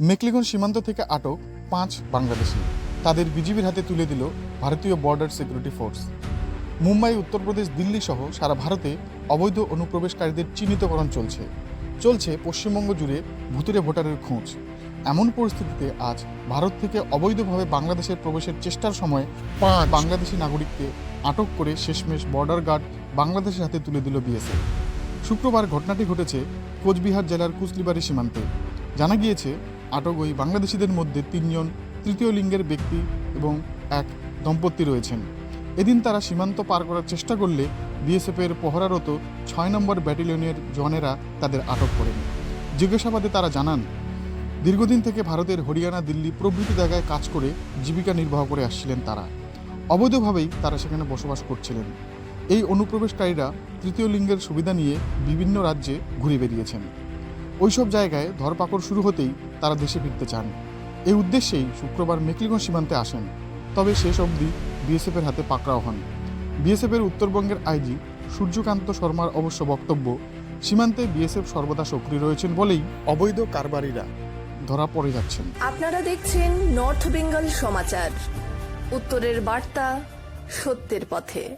মেকলিগঞ্জ সীমান্ত থেকে আটক পাঁচ বাংলাদেশি। তাদের বিজিবির হাতে তুলে দিল ভারতীয় border security force. Mumbai Uttar Pradesh Delhi সহ সারা ভারতে অবৈধ অনুপ্রবেশকারীদের চিহ্নিতকরণ চলছে। চলছে পশ্চিমবঙ্গ জুড়ে ভুতুরে ভোটারের খোঁজ। এমন পরিস্থিতিতে আজ ভারত থেকে অবৈধভাবে বাংলাদেশের প্রবেশের চেষ্টার সময় পাঁচ বাংলাদেশি নাগরিককে আটক করে শেষমেশ বর্ডার গার্ড বাংলাদেশের হাতে তুলে দিল বিএসএফ। শুক্রবার ঘটনাটি ঘটেছে কোচবিহার জেলার কুচলিবাড়ি সীমান্তে। জানা গিয়েছে আটক ওই বাংলাদেশিদের মধ্যে তিনজন তৃতীয় লিঙ্গের ব্যক্তি এবং এক দম্পতি রয়েছেন। এদিন তারা সীমান্ত পার করার চেষ্টা করলে বিএসএফের পহরারত ছয় নম্বর ব্যাটালিয়নের জওয়ানেরা তাদের আটক করেন। জিজ্ঞাসাবাদে তারা জানান, দীর্ঘদিন থেকে ভারতের হরিয়ানা, দিল্লি প্রভৃতি জায়গায় কাজ করে জীবিকা নির্বাহ করে আসছিলেন তারা। অবৈধভাবেই তারা সেখানে বসবাস করছিলেন। এই অনুপ্রবেশকারীরা তৃতীয় লিঙ্গের সুবিধা নিয়ে বিভিন্ন রাজ্যে ঘুরে বেরিয়েছেন ওইসব জায়গায় ধরপাকড় শুরু হতেই তারা দেশে ফিরতে চান। এই উদ্দেশ্যেই শুক্রবার মেকলিগঞ্জ সীমান্তে আসেন। তবে শেষ অবধি বিএসএফের হাতে পাকড়াও হন। বিএসএফের উত্তরবঙ্গের আইজি সূর্যকান্ত শর্মার অবশ্য বক্তব্য, সীমান্তে বিএসএফ সর্বদা সক্রিয় রয়েছেন বলেই অবৈধ কারবারিরা ধরা পড়ে যাচ্ছেন। আপনারা দেখছেন নর্থ বেঙ্গল সমাচার। উত্তরের বার্তা সত্যের পথে।